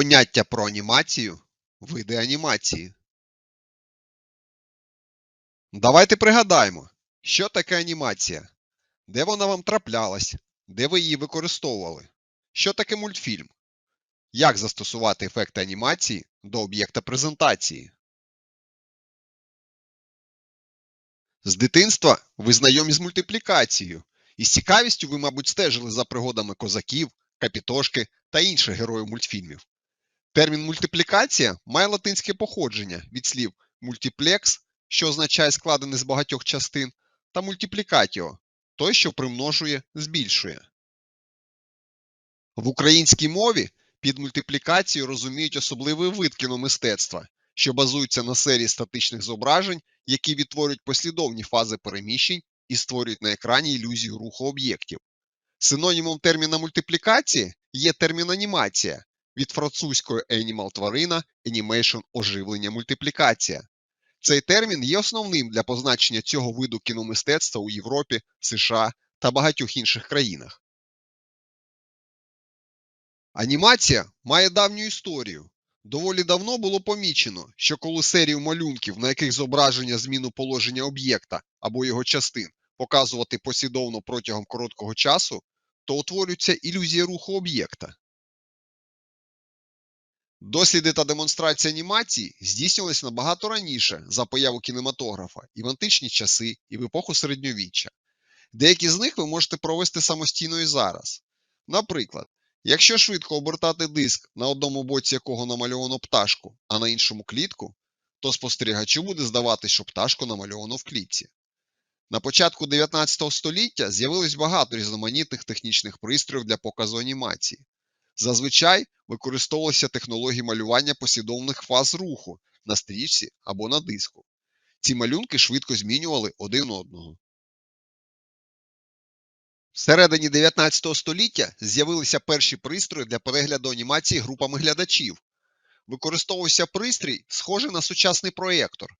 Поняття про анімацію, види анімації. Давайте пригадаємо, що таке анімація, де вона вам траплялась, де ви її використовували, що таке мультфільм, як застосувати ефекти анімації до об'єкта презентації. З дитинства ви знайомі з мультиплікацією, і з цікавістю ви, мабуть, стежили за пригодами козаків, капітошки та інших героїв мультфільмів. Термін мультиплікація має латинське походження від слів мультиплекс, що означає складений з багатьох частин, та мультиплікатіо той, що примножує, збільшує. В українській мові під мультиплікацією розуміють особливий вид кіномистецтва, що базується на серії статичних зображень, які відтворюють послідовні фази переміщень і створюють на екрані ілюзію руху об'єктів. Синонімом терміна мультиплікації є термін анімація від французької animal тварина, animation оживлення мультиплікація. Цей термін є основним для позначення цього виду кіномистецтва у Європі, США та багатьох інших країнах. Анімація має давню історію. Доволі давно було помічено, що коли серію малюнків, на яких зображення зміну положення об'єкта або його частин, показувати послідовно протягом короткого часу, то утворюється ілюзія руху об'єкта. Досліди та демонстрації анімації здійснювалися набагато раніше за появу кінематографа і в античні часи, і в епоху середньовіччя. Деякі з них ви можете провести самостійно і зараз. Наприклад, якщо швидко обертати диск, на одному боці якого намальовано пташку, а на іншому клітку, то спостерігачу буде здаватися, що пташку намальовано в клітці. На початку 19 століття з'явилось багато різноманітних технічних пристроїв для показу анімації. Зазвичай використовувалися технології малювання послідовних фаз руху на стрічці або на диску. Ці малюнки швидко змінювали один одного. Всередині 19 століття з'явилися перші пристрої для перегляду анімації групами глядачів. Використовувався пристрій, схожий на сучасний проєктор.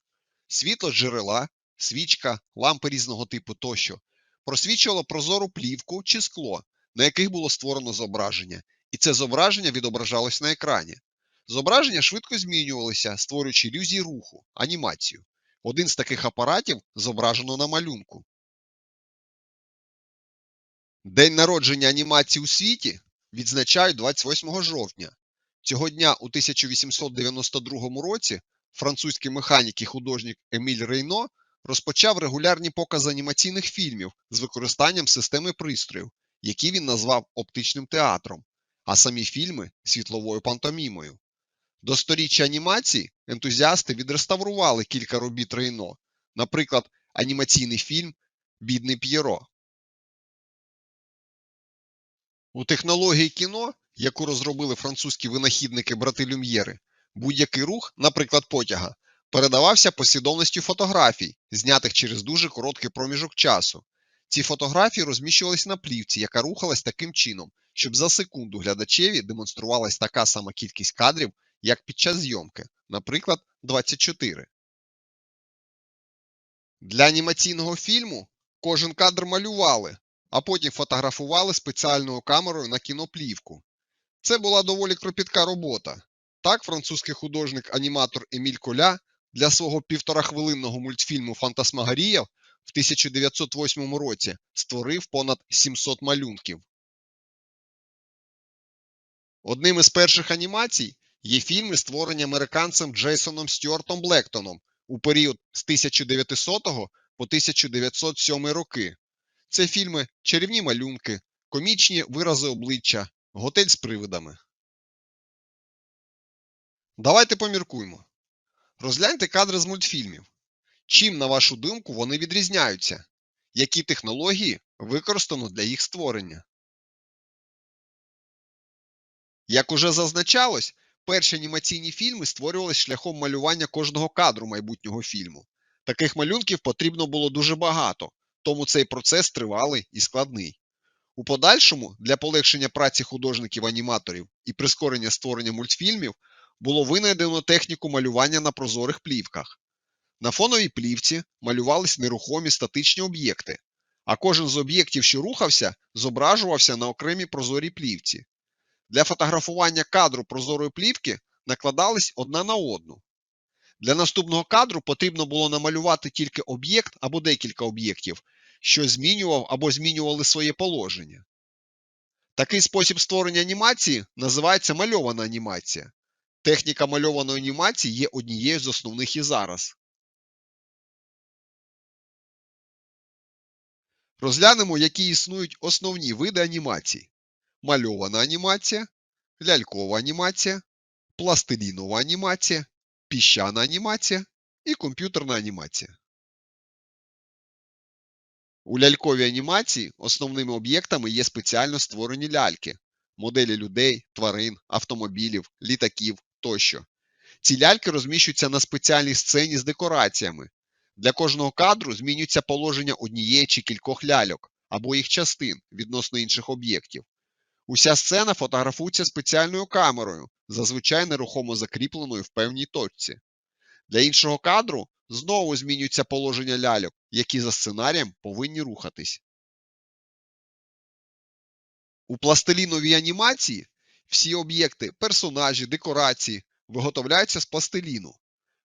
Світло джерела, свічка, лампи різного типу тощо просвічувало прозору плівку чи скло, на яких було створено зображення, і це зображення відображалось на екрані. Зображення швидко змінювалися, створюючи ілюзії руху, анімацію. Один з таких апаратів зображено на малюнку. День народження анімації у світі відзначають 28 жовтня. Цього дня у 1892 році французький механік і художник Еміль Рейно розпочав регулярні покази анімаційних фільмів з використанням системи пристроїв, які він назвав оптичним театром, а самі фільми світловою пантомімою. До сторіччя анімації ентузіасти відреставрували кілька робіт Рейно, наприклад, анімаційний фільм Бідний П'єро. У технології кіно, яку розробили французькі винахідники брати Люм'єри, будь-який рух, наприклад, потяга, передавався послідовністю фотографій, знятих через дуже короткий проміжок часу. Ці фотографії розміщувалися на плівці, яка рухалась таким чином, щоб за секунду глядачеві демонструвалась така сама кількість кадрів, як під час зйомки, наприклад, 24. Для анімаційного фільму кожен кадр малювали, а потім фотографували спеціальною камерою на кіноплівку. Це була доволі кропітка робота. Так, французький художник-аніматор Еміль Коля для свого півторахвилинного мультфільму Фантасмагарія в 1908 році створив понад 700 малюнків. Одним із перших анімацій є фільми, створені американцем Джейсоном Стюартом Блектоном у період з 1900 по 1907 роки. Це фільми Чарівні малюнки, комічні вирази обличчя, Готель з привидами. Давайте поміркуємо. Розгляньте кадри з мультфільмів. Чим, на вашу думку, вони відрізняються? Які технології використано для їх створення? Як уже зазначалось, перші анімаційні фільми створювалися шляхом малювання кожного кадру майбутнього фільму. Таких малюнків потрібно було дуже багато, тому цей процес тривалий і складний. У подальшому, для полегшення праці художників-аніматорів і прискорення створення мультфільмів, було винайдено техніку малювання на прозорих плівках. На фоновій плівці малювались нерухомі статичні об'єкти, а кожен з об'єктів, що рухався, зображувався на окремій прозорій плівці. Для фотографування кадру прозорої плівки накладались одна на одну. Для наступного кадру потрібно було намалювати тільки об'єкт або декілька об'єктів, що змінював або змінювали своє положення. Такий спосіб створення анімації називається мальована анімація. Техніка мальованої анімації є однією з основних і зараз. Розглянемо, які існують основні види анімацій: мальована анімація, лялькова анімація, пластилінова анімація, піщана анімація і комп'ютерна анімація. У ляльковій анімації основними об'єктами є спеціально створені ляльки, моделі людей, тварин, автомобілів, літаків тощо. Ці ляльки розміщуються на спеціальній сцені з декораціями. Для кожного кадру змінюється положення однієї чи кількох ляльок або їх частин відносно інших об'єктів. Уся сцена фотографується спеціальною камерою, зазвичай нерухомо закріпленою в певній точці. Для іншого кадру знову змінюється положення ляльок, які за сценарієм повинні рухатись. У пластиліновій анімації всі об'єкти, персонажі, декорації виготовляються з пластиліну.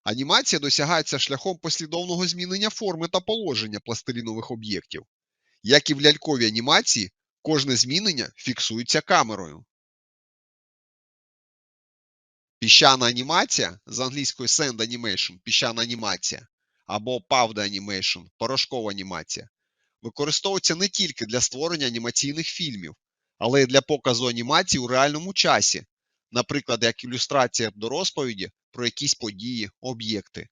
Анімація досягається шляхом послідовного змінення форми та положення пластилінових об'єктів. Як і в ляльковій анімації, кожне змінення фіксується камерою. Піщана анімація з англійської sand animation, піщана анімація, або powder animation, порошкова анімація, використовується не тільки для створення анімаційних фільмів, але й для показу анімації у реальному часі, наприклад, як ілюстрація до розповіді про якісь події, об'єкти.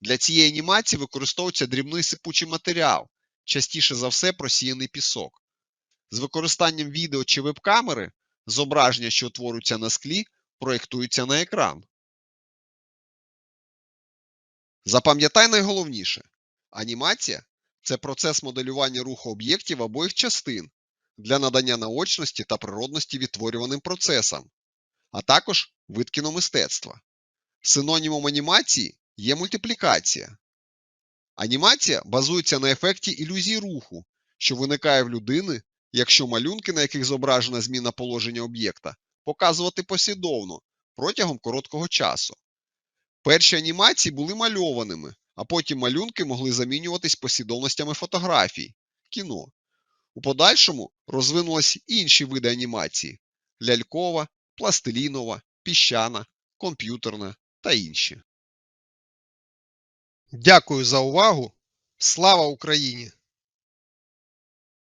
Для цієї анімації використовується дрібний сипучий матеріал, частіше за все просіяний пісок. З використанням відео чи веб-камери зображення, що утворюються на склі, проєктуються на екран. Запам'ятай найголовніше: анімація це процес моделювання руху об'єктів або їх частин для надання наочності та природності відтворюваним процесам, а також вид кіномистецтва. Синонімом анімації є мультиплікація. Анімація базується на ефекті ілюзії руху, що виникає в людини, якщо малюнки, на яких зображена зміна положення об'єкта, показувати послідовно протягом короткого часу. Перші анімації були мальованими, а потім малюнки могли замінюватись послідовностями фотографій, кіно. У подальшому розвинулись інші види анімації лялькова, пластилінова, піщана, комп'ютерна та інші. Дякую за увагу. Слава Україні!